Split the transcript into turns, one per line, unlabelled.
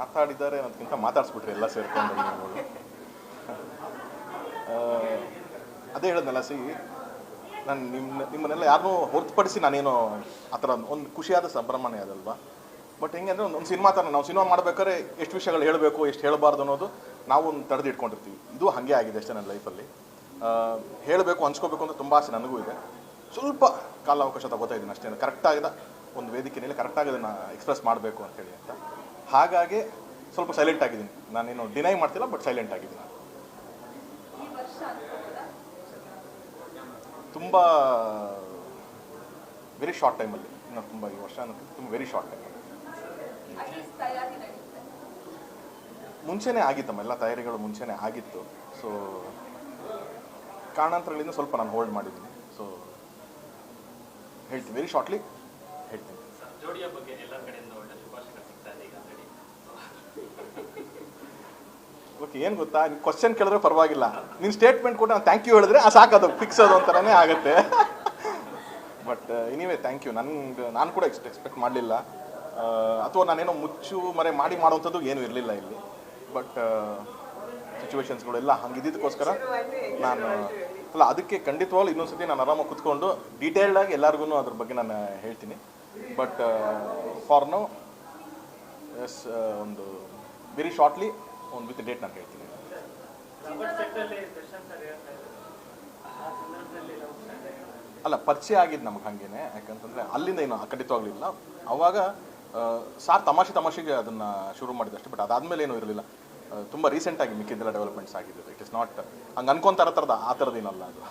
ಮಾತಾಡಿದ್ದಾರೆ ಅನ್ನೋದಕ್ಕಿಂತ ಮಾತಾಡಿಸ್ಬಿಟ್ರಿ ಎಲ್ಲ ಸೇರ್ಕೊಂಡು ಅದೇ ಹೇಳಿದ್ನಲ್ಲ ಸಿ, ನಾನು ನಿಮ್ಮ ನಿಮ್ಮನ್ನೆಲ್ಲ ಯಾರನ್ನೂ ಹೊರತುಪಡಿಸಿ ನಾನೇನು ಆ ಥರ ಒಂದು ಖುಷಿಯಾದ ಸಂಭ್ರಮಣೆ ಅದಲ್ವಾ? ಬಟ್ ಹೆಂಗೆ ಅಂದರೆ ಒಂದು ಸಿನಿಮಾ ಥರ ನಾವು ಸಿನಿಮಾ ಮಾಡ್ಬೇಕಾದ್ರೆ ಎಷ್ಟು ವಿಷಯಗಳು ಹೇಳಬೇಕು, ಎಷ್ಟು ಹೇಳಬಾರ್ದು ಅನ್ನೋದು ನಾವು ಒಂದು ತಡೆದು ಇಟ್ಕೊಂಡಿರ್ತೀವಿ ಇದು ಹಾಗೆ ಆಗಿದೆ ಅಷ್ಟೇ ನನ್ನ ಲೈಫಲ್ಲಿ. ಹೇಳಬೇಕು, ಹಂಚ್ಕೋಬೇಕು ಅಂತ ತುಂಬ ಆಸೆ ನನಗೂ ಇದೆ. ಸ್ವಲ್ಪ ಕಾಲಾವಕಾಶ ತಗೋತಾ ಇದ್ದೀನಿ ಅಷ್ಟೇ. ಕರೆಕ್ಟಾಗಿದೆ ಒಂದು ವೇದಿಕೆಯಲ್ಲಿ ಕರೆಕ್ಟಾಗಿ ಅದನ್ನು ಎಕ್ಸ್ಪ್ರೆಸ್ ಮಾಡಬೇಕು ಅಂತೇಳಿ ಅಂತ. ಹಾಗಾಗಿ ಸ್ವಲ್ಪ ಸೈಲೆಂಟ್ ಆಗಿದ್ದೀನಿ. ನಾನೇನು ಡಿನೈ ಮಾಡ್ತಿಲ್ಲ ಬಟ್ ಸೈಲೆಂಟ್ ಆಗಿದ್ದೀನಿ. ತುಂಬ ವೆರಿ ಶಾರ್ಟ್ ಟೈಮಲ್ಲಿ ಇನ್ನು ತುಂಬ ಈ ವರ್ಷ ತುಂಬ ವೆರಿ ಶಾರ್ಟ್
ಟೈಮ್
ಮುಂಚೆನೇ ಆಗಿತ್ತಮ್ಮ, ಎಲ್ಲ ತಯಾರಿಗಳು ಮುಂಚೆನೇ ಆಗಿತ್ತು. ಸೊ ಕಾರಣಾಂತರಗಳಿಂದ ಸ್ವಲ್ಪ ನಾನು ಹೋಲ್ಡ್ ಮಾಡಿದ್ದೀನಿ. ಸೊ ಹೇಳ್ತೀನಿ ವೆರಿ ಶಾರ್ಟ್ಲಿ ಹೇಳ್ತೀನಿ. ಓಕೆ ಏನು ಗೊತ್ತಾ? ನೀವು ಕ್ವಶನ್ ಕೇಳಿದ್ರೆ ಪರವಾಗಿಲ್ಲ. ನೀನು ಸ್ಟೇಟ್ಮೆಂಟ್ ಕೊಟ್ಟು ನಾನು ಥ್ಯಾಂಕ್ ಯು ಹೇಳಿದ್ರೆ ಆ ಸಾಕದು ಫಿಕ್ಸ್ ಅದು ಅಂತಾನೆ ಆಗುತ್ತೆ. ಬಟ್ ಎನಿವೇ ಥ್ಯಾಂಕ್ ಯು ನನ್ಗೆ ನಾನು ಕೂಡ ಎಕ್ಸ್ಟ್ ಎಕ್ಸ್ಪೆಕ್ಟ್ ಮಾಡಲಿಲ್ಲ. ಅಥವಾ ನಾನೇನೋ ಮುಚ್ಚು ಮರೆ ಮಾಡಿ ಮಾಡುವಂಥದ್ದು ಏನೂ ಇರಲಿಲ್ಲ ಇಲ್ಲಿ. ಬಟ್ ಸಿಚುವೇಶನ್ಸ್ಗಳೆಲ್ಲ ಹಂಗಿದ್ದಕ್ಕೋಸ್ಕರ ನಾನು, ಅಲ್ಲ, ಅದಕ್ಕೆ ಖಂಡಿತವಾಗ್ಲೂ ಇನ್ನೊಂದ್ಸತಿ ನಾನು ಆರಾಮಾಗಿ ಕುತ್ಕೊಂಡು ಡೀಟೇಲ್ಡಾಗಿ ಎಲ್ಲರಿಗೂ ಅದ್ರ ಬಗ್ಗೆ ನಾನು ಹೇಳ್ತೀನಿ. ಬಟ್ ಫಾರ್ ನೋ ಎಸ್ ಒಂದು ವೆರಿ ಶಾರ್ಟ್ಲಿ ಒಂದು ವಿತ್ ಡೇಟ್ ನಾನು ಹೇಳ್ತೀನಿ ಅಲ್ಲ ಪರಿಚಯ ಆಗಿದ್ದು ನಮ್ಗೆ ಹಾಗೇನೆ. ಯಾಕಂತಂದ್ರೆ ಅಲ್ಲಿಂದ ಏನು ಖಂಡಿತವಾಗ್ಲಿಲ್ಲ ಅವಾಗ ಸಾರ್ ತಮಾಷೆ ತಮಾಷೆಗೆ ಅದನ್ನ ಶುರು ಮಾಡಿದ್ದು ಅಷ್ಟೇ ಬಟ್ ಅದಾದ್ಮೇಲೆ ಏನೂ ಇರಲಿಲ್ಲ. ತುಂಬ ರೀಸೆಂಟಾಗಿ ಮಿಕ್ಕಿದ್ದೆಲ್ಲ ಡೆವಲಪ್ಮೆಂಟ್ಸ್ ಆಗಿದೆ ಇಟ್ ಇಸ್ ನಾಟ್ ಹಂಗೆ ಅನ್ಕೊಂತಾರ ಥರದ ಆ ಥರದ್ದೇನಲ್ಲ ಅದು.